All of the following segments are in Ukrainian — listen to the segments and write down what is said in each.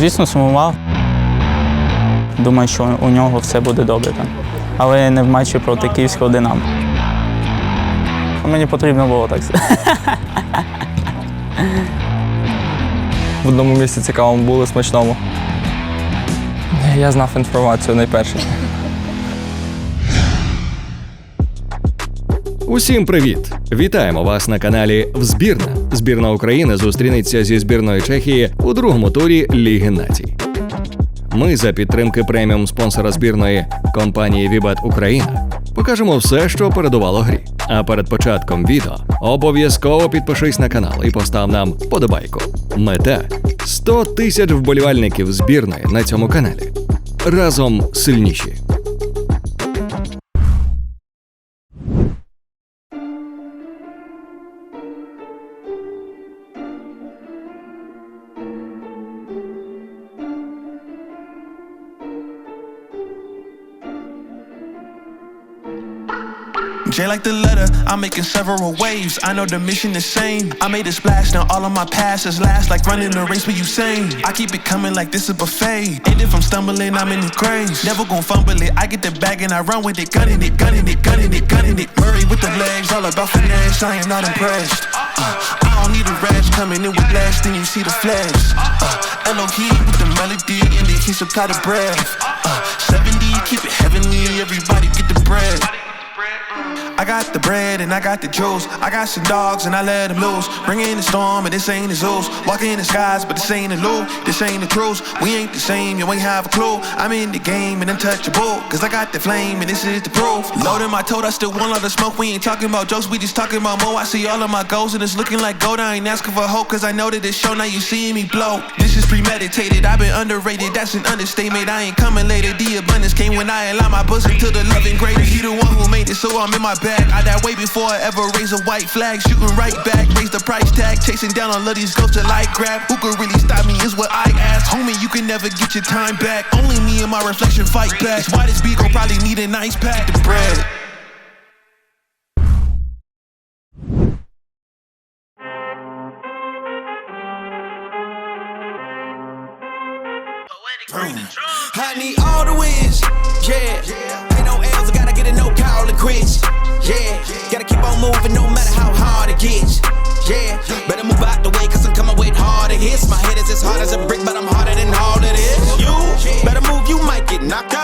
Звісно, сумував. Думаю, що у нього все буде добре там. Але не в матчі проти київського Динамо. Мені потрібно було так. В одному місці цікавому було, смачному. Я знав інформацію найперше. Усім привіт! Вітаємо вас на каналі Взбірна. Збірна України зустрінеться зі збірною Чехії у другому турі Ліги Націй. Ми за підтримки преміум спонсора збірної компанії Вібет Україна покажемо все, що передувало грі. А перед початком відео обов'язково підпишись на канал і постав нам вподобайку. Мета 100 тисяч вболівальників збірної на цьому каналі. Разом сильніші. J like the letter, I'm making several waves. I know the mission is same. I made a splash, now all of my passes last like running a race with Usain. I keep it coming like this a buffet. And if I'm stumbling, I'm in the graves. Never gon' fumble it. I get the bag and I run with it, gunning it, gunning it, gunning it, gunning it. Murray with the legs, all about finesse. I am not impressed. Uh, I don't need a rash coming in with blast, then you see the flash. Uh, Elohim with the melody and the he supply the breath. Uh, 70, keep it heavenly, everybody get the bread. I got the bread and I got the juice. I got some dogs and I let them loose. Bring in the storm and this ain't the Zeus. Walk in the skies, but this ain't the loot. This ain't the truth. We ain't the same, you ain't have a clue. I'm in the game and untouchable. Cause I got the flame and this is the proof. Loading my toad, I still want all the smoke. We ain't talking about jokes, we just talking about more. I see all of my goals and it's looking like gold. I ain't asking for hope cause I know that it's show. Now you seeing me blow. This is premeditated, I've been underrated. That's an understatement. I ain't coming later. The came when I align my bosom to the loving greater. He the one who made it, so I'm in my bag. I died way before I ever raise a white flag. Shooting right back, raise the price tag. Chasing down all of these ghosts to light grab. Who could really stop me is what I ask. Homie, you can never get your time back. Only me and my reflection fight back. Why this beat gon' probably need a nice pack. The bread. I need all the wins, yeah. Ain't no L's, I gotta get it, no call it quits, yeah. Gotta keep on moving no matter how hard it gets, yeah. Better move out the way, cause I'm coming with harder hits. My head is as hard as a brick, but I'm harder than all it is. You better move, you might get knocked out,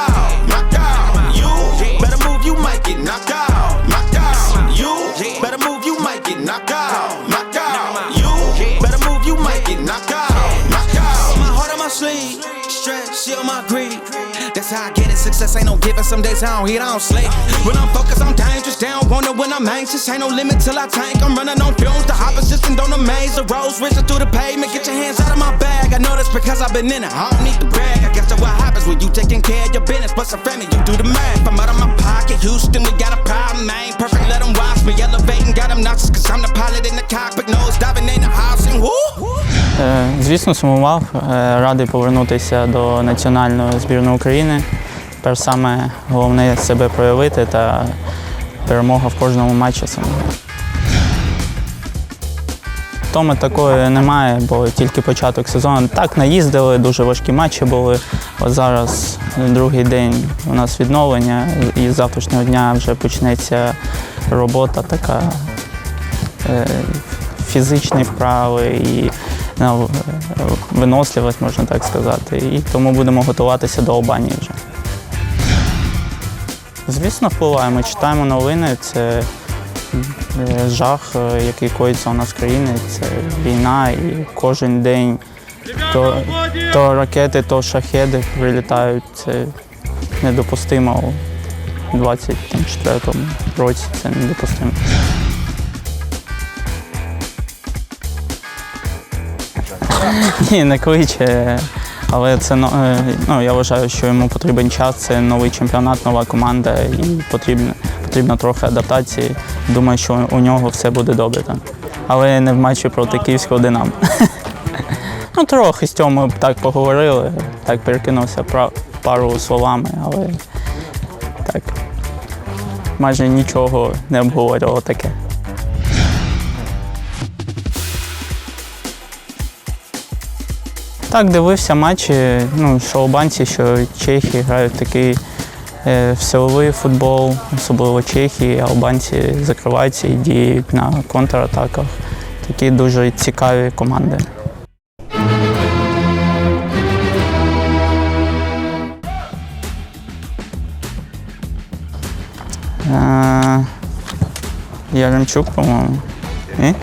Success ain't no given. Some days I don't eat, I don't sleep. When I'm focused, I'm dangerous. Want it when I'm anxious. Ain't no limit till I tank. I'm running on fumes. The opposition don't amaze. The roads racing through the pavement. Get your hands out of my bag. I know that's because I've been in it. I don't need to brag. I guess that's what happens when you taking care of your business. But some family, you do the math. I'm out of my pocket. Houston, we got a problem. I ain't perfect. Let them watch me elevating. Got them nauseous. Cause I'm the pilot in the cockpit. Nose diving in the house. And whoo. Е, Звісно, сумував. Е, Радий повернутися до національної збірної України. Тепер саме головне себе проявити та перемога в кожному матчі саме. Втоми такої немає, бо тільки початок сезону. Так, наїздили, дуже важкі матчі були. От зараз другий день у нас відновлення, і з завтрашнього дня вже почнеться робота така е, фізичні вправи і ну, е, виносливість, можна так сказати. І тому будемо готуватися до Албанії вже. Звісно, впливає. Ми читаємо новини. Це е, жах, е, який коїться у нас в країні. Це війна, і кожен день то, то ракети, то шахеди прилітають. Це недопустимо у 24-му році. Це недопустимо. Ні, не кличе. Але це е, ну, я вважаю, що йому потрібен час. Це новий чемпіонат, нова команда, і потрібно, потрібно трохи адаптації. Думаю, що у нього все буде добре там. Але не в матчі проти київського Динамо. Ну, трохи з цього ми так поговорили, так перекинувся пару словами, але так. Майже нічого не обговорювало таке. Так, дивився матчі, ну, що албанці, що чехи грають такий е, силовий футбол, особливо чехи, албанці закриваються і діють на контратаках. Такі дуже цікаві команди. Е, Яремчук, по-моєму. Ні?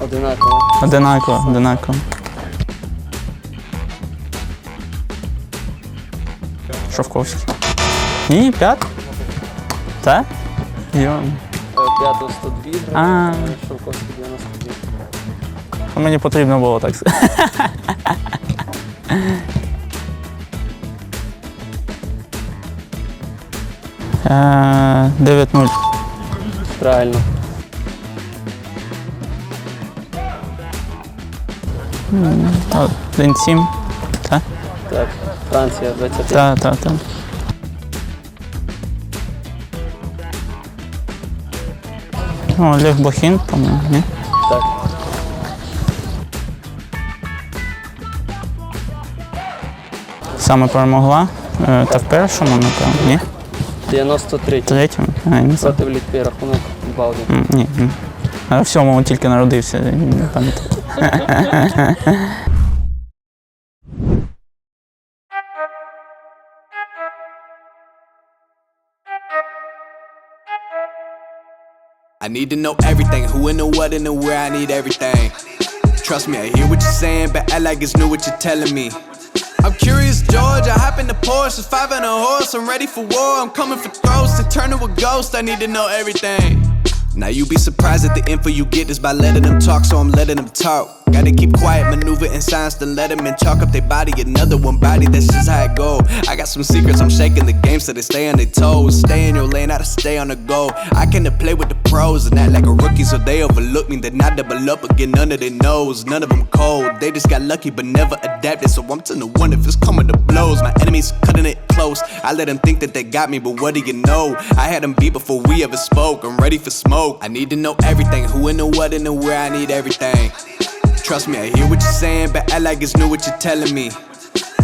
Одинаково. Одинаково, одинаково. Шовковський. Ні, п'ят? Так? Йо. П'ятого 102 А. Шовковський 92. Ну, Мені потрібно було так. Е, 9-0. Правильно. Та, 1-7. Так? Франція 20. Так, так, так. Ну, Олег Блохін, по-моєму, ні? Так. Саме перемогла. Е, Та в першому, напевно, ні? 93. Третьому? А, не знаю. Проти Літви рахунок в Балді. М, Ні. ні. А в сьомому тільки народився, не пам'ятаю. I need to know everything. Who and the what and the where. I need everything. Trust me, I hear what you're saying, but act like it's new what you're telling me. I'm curious, George. I hop in the Porsche, five and a horse. I'm ready for war. I'm coming for throats to turn to a ghost. I need to know everything. Now you be surprised at the info you get is by letting them talk, so I'm letting them talk. Gotta keep quiet, maneuver in silence to let them in. Chalk up their body, another one body, that's just how it go. I got some secrets, I'm shaking the game so they stay on their toes. Stay in your lane, I to stay on the go. I can play with the pros and act like a rookie, so they overlook me. Then I double up again, none of their knows. None of them cold, they just got lucky but never adapted. So I'm to the one if it's coming to blows. My enemies cutting it close. I let them think that they got me, but what do you know? I had them beat before we ever spoke. I'm ready for smoke. I need to know everything who and the what and the where. I need everything. Trust me, I hear what you're saying, but act like it's new what you're telling me.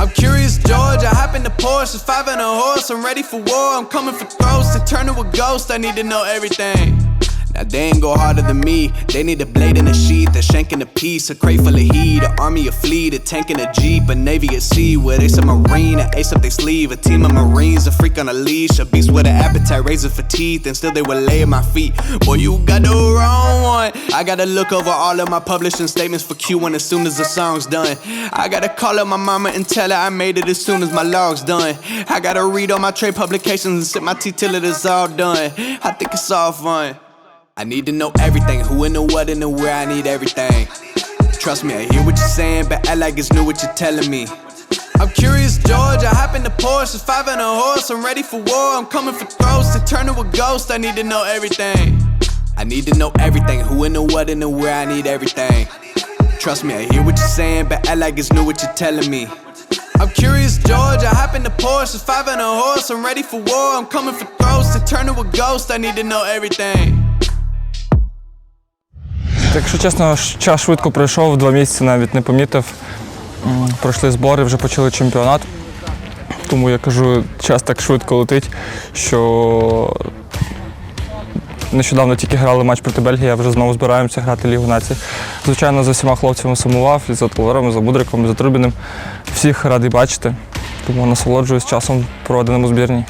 I'm curious, George. I hop in the Porsche, it's five and a horse. I'm ready for war. I'm coming for throats to turn to a ghost. I need to know everything. Now they ain't go harder than me. They need a blade in a sheath, a shank in a piece, a crate full of heat, an army, a fleet, a tank and a jeep, a navy at sea with ace a marine, an ace up their sleeve, a team of marines, a freak on a leash, a beast with an appetite, razor for teeth, and still they would lay at my feet. Boy, you got the wrong one. I gotta look over all of my publishing statements for Q1 as soon as the song's done. I gotta call up my mama and tell her I made it as soon as my log's done. I gotta read all my trade publications and sip my tea till it is all done. I think it's all fun. I need to know everything, who and the what and the where. I need everything. Trust me, I hear what you're saying, but act like it's new what you're telling me. I'm curious, George. I hop in the Porsche, it's five and a horse. I'm ready for war. I'm coming for throats to turn to a ghost. I need to know everything. I need to know everything, who and the what and the where. I need everything. Trust me, I hear what you're saying, but act like it's new what you're telling me. I'm curious, George. I hop in the Porsche, it's five and a horse. I'm ready for war. I'm coming for throats to turn to a ghost. I need to know everything. Якщо чесно, час швидко пройшов, два місяці навіть не помітив. Пройшли збори, вже почали чемпіонат. Тому я кажу, час так швидко летить, що нещодавно тільки грали матч проти Бельгії, а вже знову збираємося грати Лігу націй. Звичайно, за всіма хлопцями сумував, і за Толером, за Будриком, і за Трубіним. Всіх радий бачити, тому насолоджуюсь часом проведеним у збірній.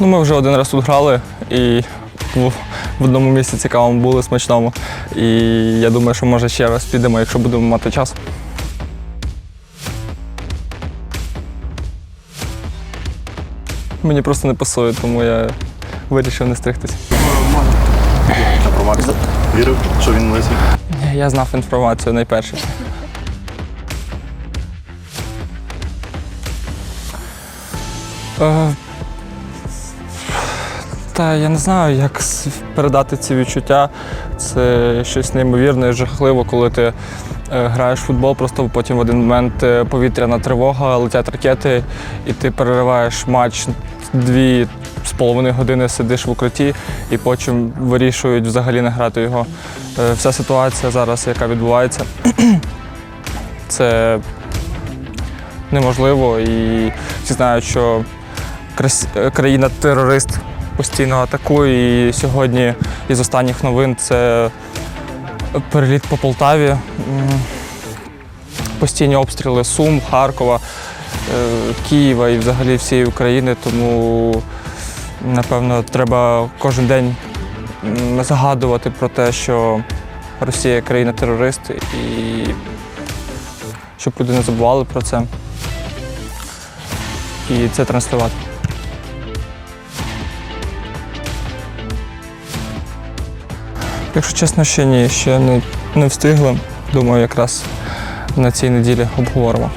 Ну, ми вже один раз тут грали і в, одному місці цікавому були, смачному. І я думаю, що може ще раз підемо, якщо будемо мати час. Мені просто не пасує, тому я вирішив не стригтись. Про Макса вірив, що він лисий? Я знав інформацію найперше. Та я не знаю, як передати ці відчуття. Це щось неймовірне і жахливо, коли ти е, граєш в футбол, просто потім в один момент е, повітряна тривога, летять ракети, і ти перериваєш матч дві з половини години сидиш в укритті і потім вирішують взагалі не грати його. Е, Вся ситуація зараз, яка відбувається, це неможливо. І всі знають, що країна-терорист постійно атакує. І сьогодні із останніх новин це переліт по Полтаві, постійні обстріли Сум, Харкова, е, Києва і взагалі всієї України. Тому, напевно, треба кожен день згадувати про те, що Росія країна-терорист, і щоб люди не забували про це. І це транслювати. Якщо чесно, ще ні, ще не, не встигли. Думаю, якраз на цій неділі обговоримо.